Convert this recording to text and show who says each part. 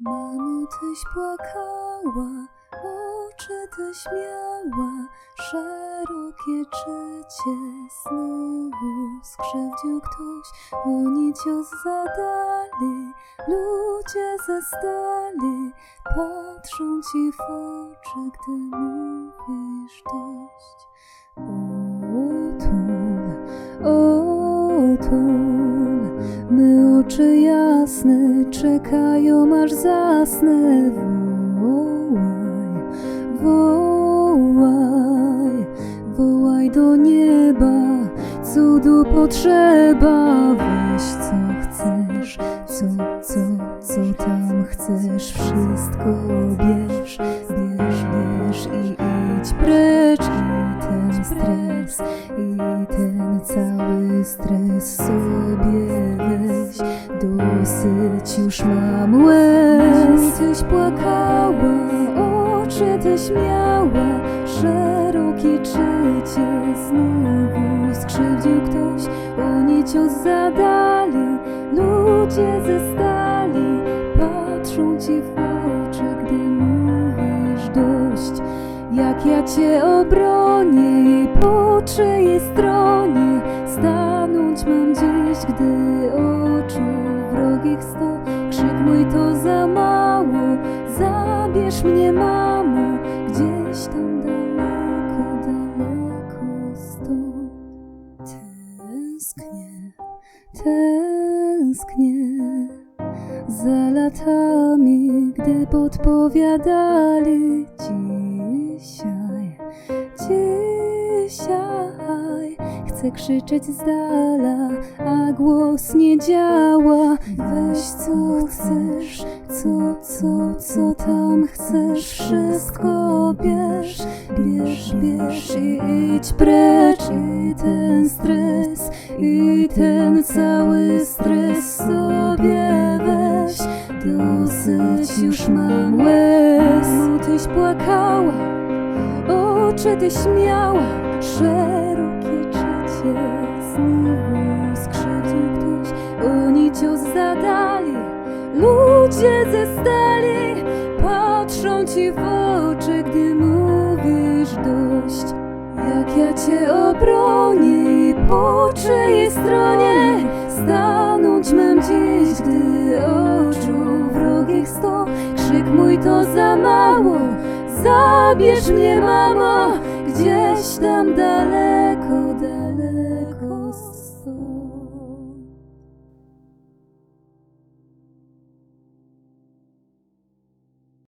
Speaker 1: Mamo, tyś płakała, oczy tyś miała, szerokie czycie znowu skrzywdził ktoś, oni cios zadali, ludzie zastali, patrzą ci w oczy, gdy mówisz dość. Otul, otul, oczy jasne czekają aż zasnę. Wołaj, wołaj, wołaj do nieba, cudu potrzeba. Weź co chcesz, co, co, co tam chcesz, wszystko cały stres sobie weź. Dosyć już mam łez. Tyś płakała, oczy tyś miała, szerokie czycie znowu skrzywdził ktoś. Oni cios zadali, ludzie ze stali, patrzą ci w oczy, gdy mówisz dość. Jak ja cię obronię i po czyjej stronie gdy oczu wrogich sto. Krzyk mój to za mało, zabierz mnie mamo, gdzieś tam daleko, daleko stąd. Tęsknię, tęsknię za latami, gdy podpowiadali dzisiaj, dzisiaj. Chcę krzyczeć z dala, a głos nie działa. Weź co chcesz, co, co, co tam chcesz, wszystko bierz, bierz, bierz i idź precz. I ten stres, i ten cały stres sobie weź. Dosyć już mam łez. Tyś płakała, oczy tyś miała, szerokie czycie. Znowu skrzywdził ktoś, oni cios zadali, ludzie ze stali. Patrzą ci w oczy, gdy mówisz dość. Jak ja cię obronię po czyjej stronie stanąć mam dziś, gdy oczu wrogich sto. Krzyk mój to za mało, zabierz mnie mamo,